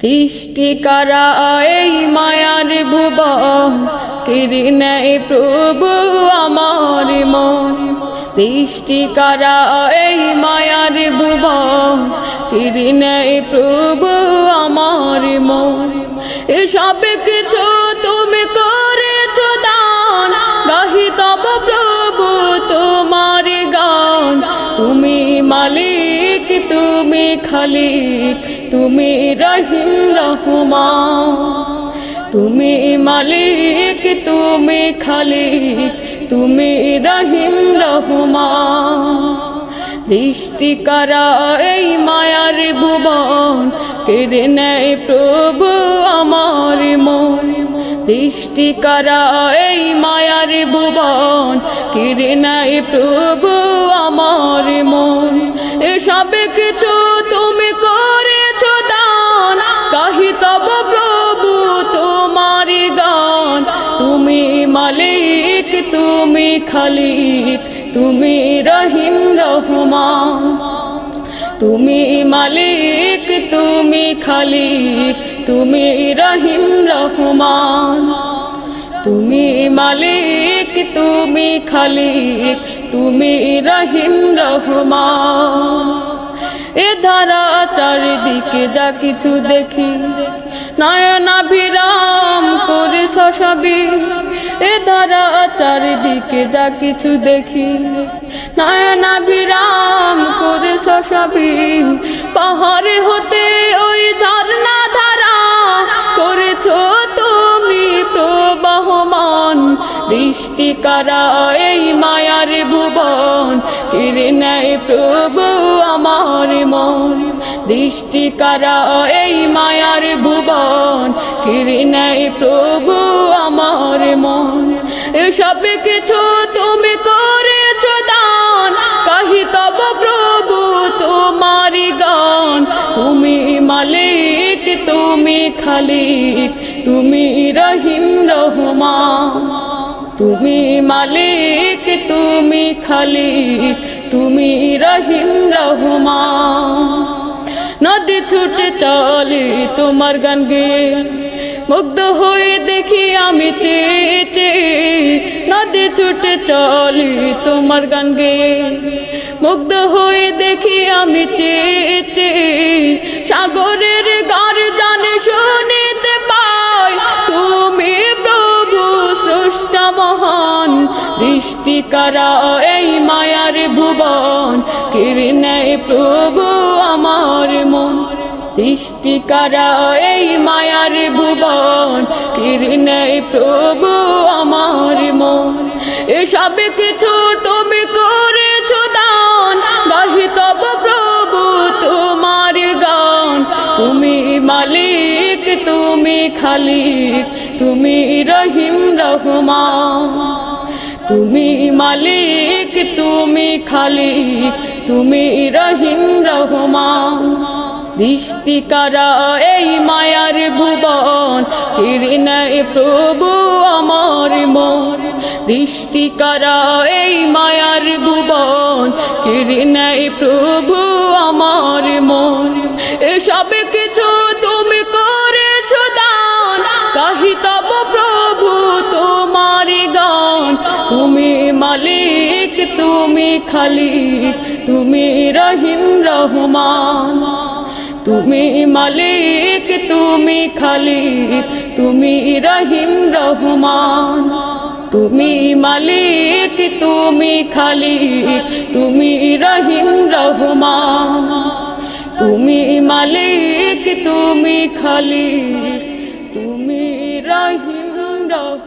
সৃষ্টি করা এই মায়ার ভুব কিরি নেই প্রভু আমার মন। সৃষ্টি করা এই মায়ার ভুব কিরি নেই প্রভু আমার মন। এসব কিছু তুমি করেছ দান। গাহি তব প্রভু তোমার গান। তুমি মালিক, তুমি খালিক। তুমি রহিম রহমান। তুমি মালিক, তুমি খালিক। তুমি রহিম রহমান। দৃষ্টি করা এই মায়ার ভুবন? কেড়ে নেয় প্রভু আমার মন। দৃষ্টি করা এই মায়ার ভুবন? কেড়ে নেয় প্রভু আমার মন। এসব কিছু তুমি করেছ মালিক তুমি খালিক তুমি রহিম রহমান। তুমি মালিক, তুমি খালিক তুমি রহিম রহমান। তুমি মালিক, তুমি খালিক তুমি রহিম রহমান। এ ধারা চারিদিকে যা কিছু দেখি। নয়নাভিরাম করে সসবি এ ধারা চারিদিকে যা কিছু দেখি। নয়নাভিরাম করে সসবি পাহাড়ে হতে ওই ঝর্ণা ধারা দৃষ্টি করা এই মায়ার ভুবন কিরে নেয় প্রভু আমার মন। দৃষ্টি করা এই মায়ার ভুবন কিরে নেয় প্রভু আমার মন। এসব কিছু তুমি করেছ দান, কাহি তব প্রভু তোমার গান তুমি মালিক, তুমি খালিক, তুমি রহিম রহমান তুমি মালিক, তুমি খালিক, তুমি রহিম, রহমান। নদী ছুটে চলে তোমার গান গেয়ে, মুগ্ধ হয়ে দেখি আমি চেয়ে চেয়ে নদী ছুটে চলে তোমার গান গেয়ে, মুগ্ধ হয়ে দেখি আমি চেয়ে চেয়ে সাগরের গার জানে শুনিতে মহান দৃষ্টি করা এই মায়ার ভুবন কিরে নেয় প্রভু আমার মন। দৃষ্টি করা এই মায়ার ভুবন কিরে নেয় প্রভু আমার মন। এসব কিছু তুমি করেছ দান, গাহি তব প্রভু তোমার গান। তুমি মালিক, তুমি খালিক, তুমি রহিম রহমান। তুমি মালিক, তুমি খালিক, তুমি রহিম রহমান। দৃষ্টি করা এই মায়ার ভুবন? কিরিনায় প্রভু আমার মন। দৃষ্টি করা এই মায়ার ভুবন? কিরিনায় প্রভু আমার মন। এসব কিছু তুমি করেছ দান কাহি মালিক, তুমি খালিক তুমি রহিম, রহমান। তুমি মালিক, তুমি খালিক তুমি রহিম, রহমান। তুমি মালিক, তুমি খালিক তুমি রহিম, রহমান। তুমি মালিক, তুমি খালিক তুমি রহিম, রহমান।